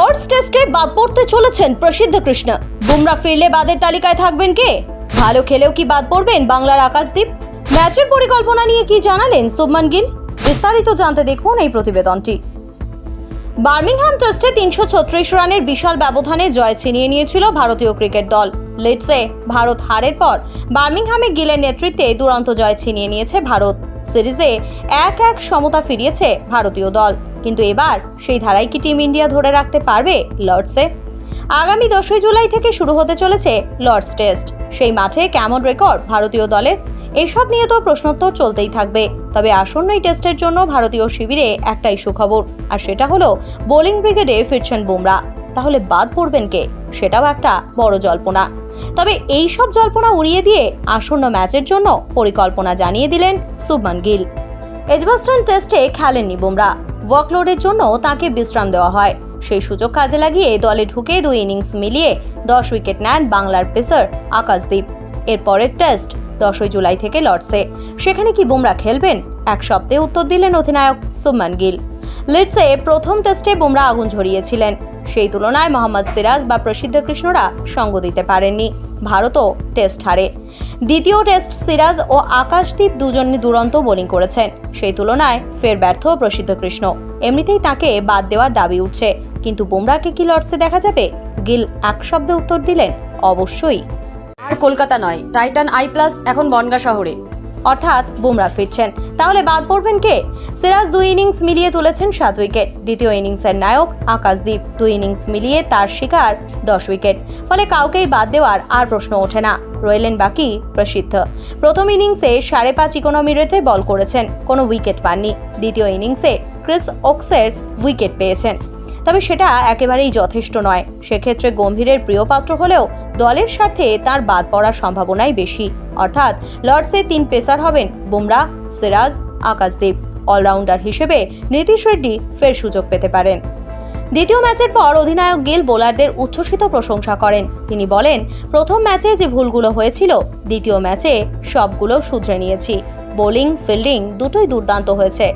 Lords টেস্টে বাদ পড়তে চলেছেন প্রসিদ্ধ কৃষ্ণ। বুমরা ফিরলে বাদের তালিকায় থাকবেন কে? ভালো খেলেও কি বাদ পড়বেন বাংলার আকাশদ্বীপ ম্যাচের পরিকল্পনা নিয়ে কি জানালেন শুভমান গিল? বিস্তারিত জানতে দেখুন এই প্রতিবেদনটি। বার্মিংহাম টেস্টে তিনশো ছত্রিশ রানের বিশাল ব্যবধানে জয় ছিনিয়ে নিয়েছিল ভারতীয় ক্রিকেট দল। লিডসে ভারত হারের পর বার্মিংহামে গিলের নেতৃত্বে দুরন্ত জয় ছিনিয়ে নিয়েছে ভারত। সিরিজে এক এক সমতা ফিরিয়েছে ভারতীয় দল। কিন্তু এবার সেই ধারাই কি টিম ইন্ডিয়া ধরে রাখতে পারবে লর্ডসে? আগামী দশই জুলাই থেকে শুরু হতে চলেছে লর্ডস টেস্ট। সেই মাঠে কেমন রেকর্ড ভারতীয় দলের? এসব নিয়ে তো প্রশ্নোত্তর চলতেই থাকবে। তবে আসন্ন এই টেস্টের জন্য ভারতীয় শিবিরে একটাই সুখবর, আর সেটা হলো বোলিং ব্রিগেডে ফিরছেন বুমরা। তাহলে বাদ পড়বেন কে? সেটাও একটা বড় জল্পনা। তবে এই সব জল্পনা উড়িয়ে দিয়ে আসন্ন ম্যাচের জন্য পরিকল্পনা জানিয়ে দিলেন শুভমান গিল। এজবাস্টন টেস্টে খেলেননি বুমরা। ওয়ার্কলোডের জন্য তাকে বিশ্রাম দেওয়া হয়। সেই সুযোগ কাজে লাগিয়ে দলে ঢুকে দুই ইনিংস মিলিয়ে দশ উইকেট নেন বাংলার পেসার আকাশদীপ। এরপরের টেস্ট দশই জুলাই থেকে লর্ডসে। সেখানে কি বুমরা খেলবেন? এক সপ্তাহে উত্তর দিলেন অধিনায়ক সুমান গিল। লিডসে প্রথম টেস্টে বুমরা আগুন ঝরিয়েছিলেন। সেই তুলনায় মোহাম্মদ সিরাজ বা প্রসিদ্ধ কৃষ্ণরা সঙ্গ দিতে পারেননি। ভারতও টেস্ট হারে। দ্বিতীয় টেস্ট সিরাজ ও আকাশদীপ দুজনে দুরন্ত বোলিং করেছেন। সেই তুলনায় ফের ব্যর্থ প্রসিদ্ধ কৃষ্ণ। এমনিতেই তাকে বাদ দেওয়ার দাবি উঠছে। কিন্তু বুমরাকে কি লর্ডসে দেখা যাবে? গিল এক শব্দে উত্তর দিলেন, অবশ্যই। আর কলকাতা নয়, টাইটান আই প্লাস এখন বনগা শহরে। অর্থাৎ বুমরা ফিরছেন। তাহলে বাদ পড়বেন কে? সিরাজ দুই ইনিংস মিলিয়ে তুলেছেন সাত উইকেট। দ্বিতীয় ইনিংসের নায়ক আকাশদীপ দুই ইনিংস মিলিয়ে তার শিকার দশ উইকেট। ফলে কাউকেই বাদ দেওয়ার আর প্রশ্ন ওঠে না। রইলেন বাকি প্রসিদ্ধ। প্রথম ইনিংসে সাড়ে পাঁচ ইকোনমি রেটে বল করেছেন। কোনো উইকেট পাননি। দ্বিতীয় ইনিংসে ক্রিস ওক্সের উইকেট পেয়েছেন। তবে সেটা একেবারেই যথেষ্ট নয়। সেক্ষেত্রে গম্ভীরের প্রিয়পাত্র হলেও দলের স্বার্থে তার বাদ পড়ার সম্ভাবনাই বেশি। অর্থাৎ লর্ডসে তিন পেসার হবেন বুমরা, সিরাজ, আকাশদীপ। অলরাউন্ডার হিসেবে নীতিশ রেড্ডি ফের সুযোগ পেতে পারেন। দ্বিতীয় ম্যাচের পর অধিনায়ক গিল বোলারদের উচ্ছ্বসিত প্রশংসা করেন। তিনি বলেন, প্রথম ম্যাচে যে ভুলগুলো হয়েছিল, দ্বিতীয় ম্যাচে সবগুলো শুধরে নিয়েছি। বোলিং, ফিল্ডিং দুটোই দুর্দান্ত হয়েছে।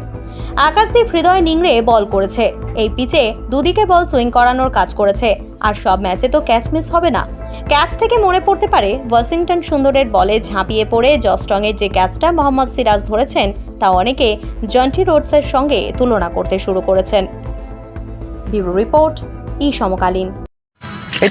আকাশদীপ হৃদয় নিংড়ে বল করেছে। এই পিচে দুদিকে বল সুইং করানোর কাজ করেছে। আর সব ম্যাচে তো ক্যাচ মিস হবে না। ক্যাচ থেকে মনে পড়তে পারে ওয়াশিংটন সুন্দরের বলে ঝাঁপিয়ে পড়ে জস্টংয়ের যে ক্যাচটা মোহাম্মদ সিরাজ ধরেছেন, তা অনেকে জন্টি রোডসের সঙ্গে তুলনা করতে শুরু করেছেন। রিপোর্ট, ই সমকালীন। এই